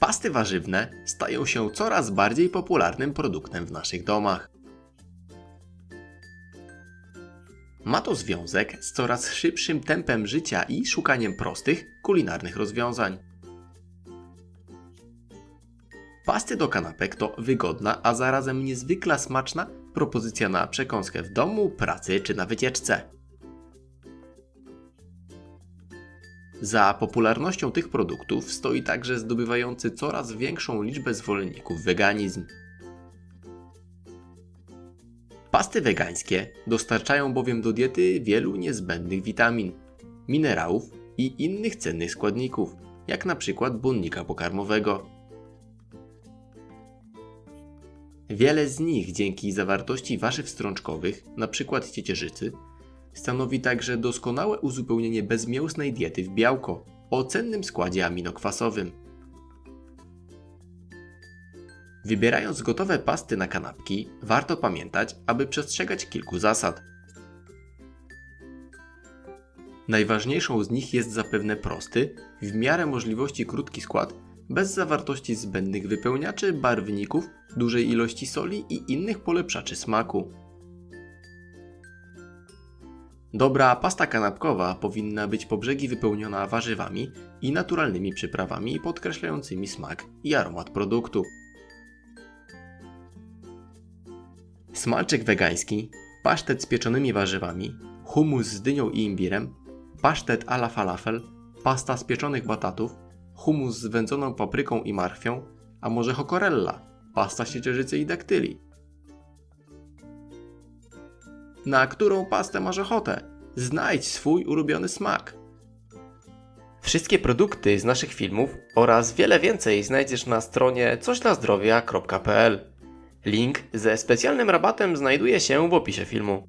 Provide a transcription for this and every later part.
Pasty warzywne stają się coraz bardziej popularnym produktem w naszych domach. Ma to związek z coraz szybszym tempem życia i szukaniem prostych, kulinarnych rozwiązań. Pasty do kanapek to wygodna, a zarazem niezwykle smaczna propozycja na przekąskę w domu, pracy czy na wycieczce. Za popularnością tych produktów stoi także zdobywający coraz większą liczbę zwolenników weganizm. Pasty wegańskie dostarczają bowiem do diety wielu niezbędnych witamin, minerałów i innych cennych składników, jak na przykład błonnika pokarmowego. Wiele z nich dzięki zawartości warzyw strączkowych, np. ciecierzycy, stanowi także doskonałe uzupełnienie bezmięsnej diety w białko o cennym składzie aminokwasowym. Wybierając gotowe pasty na kanapki, warto pamiętać, aby przestrzegać kilku zasad. Najważniejszą z nich jest zapewne prosty, w miarę możliwości krótki skład, bez zawartości zbędnych wypełniaczy, barwników, dużej ilości soli i innych polepszaczy smaku. Dobra pasta kanapkowa powinna być po brzegi wypełniona warzywami i naturalnymi przyprawami podkreślającymi smak i aromat produktu. Smalczyk wegański, pasztet z pieczonymi warzywami, hummus z dynią i imbirem, pasztet a la falafel, pasta z pieczonych batatów, hummus z wędzoną papryką i marchwią, a może hokorella, pasta z ciecierzycy i daktyli. Na którą pastę masz ochotę? Znajdź swój ulubiony smak. Wszystkie produkty z naszych filmów oraz wiele więcej znajdziesz na stronie cośdlazdrowia.pl. Link ze specjalnym rabatem znajduje się w opisie filmu.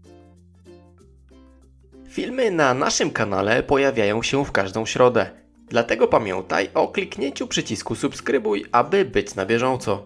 Filmy na naszym kanale pojawiają się w każdą środę. Dlatego pamiętaj o kliknięciu przycisku subskrybuj, aby być na bieżąco.